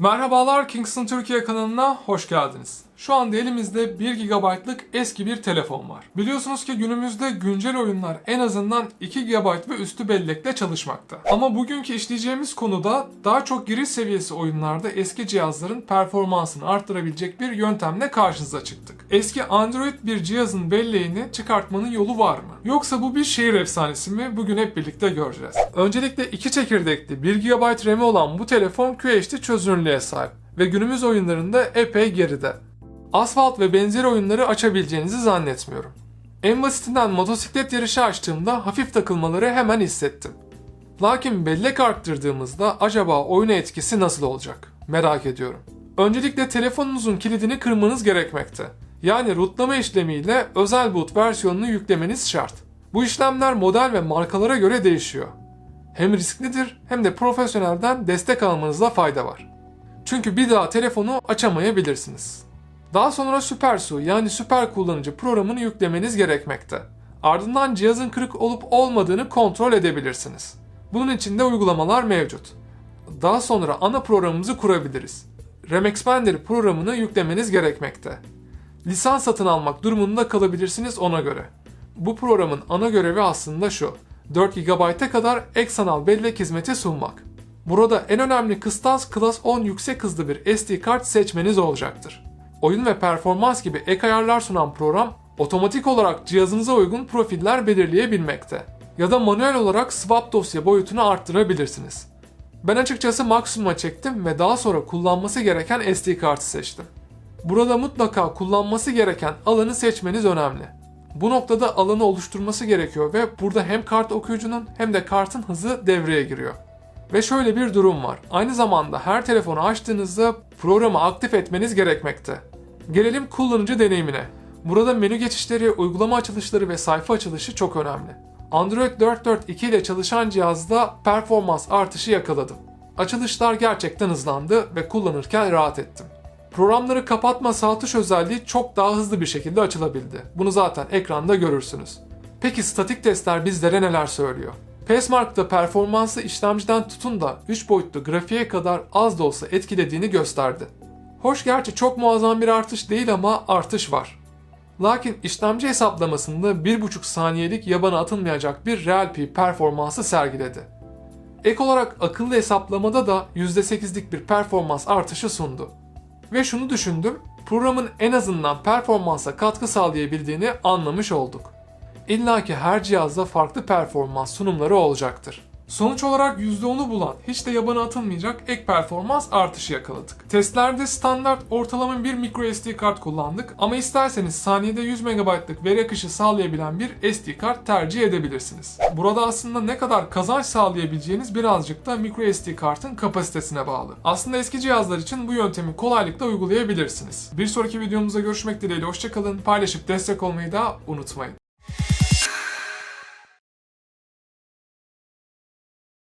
Merhabalar Kingston Türkiye kanalına hoş geldiniz. Şu anda elimizde 1 GB'lık eski bir telefon var. Biliyorsunuz ki günümüzde güncel oyunlar en azından 2 GB ve üstü bellekle çalışmakta. Ama bugünkü işleyeceğimiz konuda daha çok giriş seviyesi oyunlarda eski cihazların performansını arttırabilecek bir yöntemle karşınıza çıktık. Eski Android bir cihazın belleğini çıkartmanın yolu var mı? Yoksa bu bir şehir efsanesi mi? Bugün hep birlikte göreceğiz. Öncelikle 2 çekirdekli 1 GB RAM'i olan bu telefon QHD çözünürlüğe sahip ve günümüz oyunlarında epey geride. Asfalt ve benzeri oyunları açabileceğinizi zannetmiyorum. En basitinden motosiklet yarışı açtığımda hafif takılmaları hemen hissettim. Lakin bellek arttırdığımızda acaba oyuna etkisi nasıl olacak? Merak ediyorum. Öncelikle telefonunuzun kilidini kırmanız gerekmekte. Yani rootlama işlemiyle özel boot versiyonunu yüklemeniz şart. Bu işlemler model ve markalara göre değişiyor. Hem risklidir hem de profesyonelden destek almanızda fayda var. Çünkü bir daha telefonu açamayabilirsiniz. Daha sonra SuperSU yani süper kullanıcı programını yüklemeniz gerekmekte. Ardından cihazın kırık olup olmadığını kontrol edebilirsiniz. Bunun için de uygulamalar mevcut. Daha sonra ana programımızı kurabiliriz. Remexpander programını yüklemeniz gerekmekte. Lisans satın almak durumunda kalabilirsiniz ona göre. Bu programın ana görevi aslında şu. 4 GB'a kadar ek sanal bellek hizmeti sunmak. Burada en önemli kıstas Class 10 yüksek hızlı bir SD kart seçmeniz olacaktır. Oyun ve performans gibi ek ayarlar sunan program otomatik olarak cihazınıza uygun profiller belirleyebilmekte. Ya da manuel olarak swap dosya boyutunu arttırabilirsiniz. Ben açıkçası maksimuma çektim ve daha sonra kullanması gereken SD kartı seçtim. Burada mutlaka kullanması gereken alanı seçmeniz önemli. Bu noktada alanı oluşturması gerekiyor ve burada hem kart okuyucunun hem de kartın hızı devreye giriyor. Ve şöyle bir durum var. Aynı zamanda her telefonu açtığınızda programı aktif etmeniz gerekmekte. Gelelim kullanıcı deneyimine. Burada menü geçişleri, uygulama açılışları ve sayfa açılışı çok önemli. Android 4.4.2 ile çalışan cihazda performans artışı yakaladım. Açılışlar gerçekten hızlandı ve kullanırken rahat ettim. Programları kapatma sağ tuş özelliği çok daha hızlı bir şekilde açılabildi. Bunu zaten ekranda görürsünüz. Peki statik testler bizlere neler söylüyor? PSMark'ta performansı işlemciden tutun da 3 boyutlu grafiğe kadar az da olsa etkilediğini gösterdi. Hoş gerçi çok muazzam bir artış değil ama artış var. Lakin işlemci hesaplamasında 1,5 saniyelik yabana atılmayacak bir real pi performansı sergiledi. Ek olarak akıllı hesaplamada da %8'lik bir performans artışı sundu. Ve şunu düşündüm, programın en azından performansa katkı sağlayabildiğini anlamış olduk. İlla ki her cihazda farklı performans sunumları olacaktır. Sonuç olarak %10'u bulan, hiç de yabana atılmayacak ek performans artışı yakaladık. Testlerde standart ortalama bir micro SD kart kullandık ama isterseniz saniyede 100 MB'lık veri akışı sağlayabilen bir SD kart tercih edebilirsiniz. Burada aslında ne kadar kazanç sağlayabileceğiniz birazcık da micro SD kartın kapasitesine bağlı. Aslında eski cihazlar için bu yöntemi kolaylıkla uygulayabilirsiniz. Bir sonraki videomuzda görüşmek dileğiyle hoşçakalın, paylaşıp destek olmayı da unutmayın.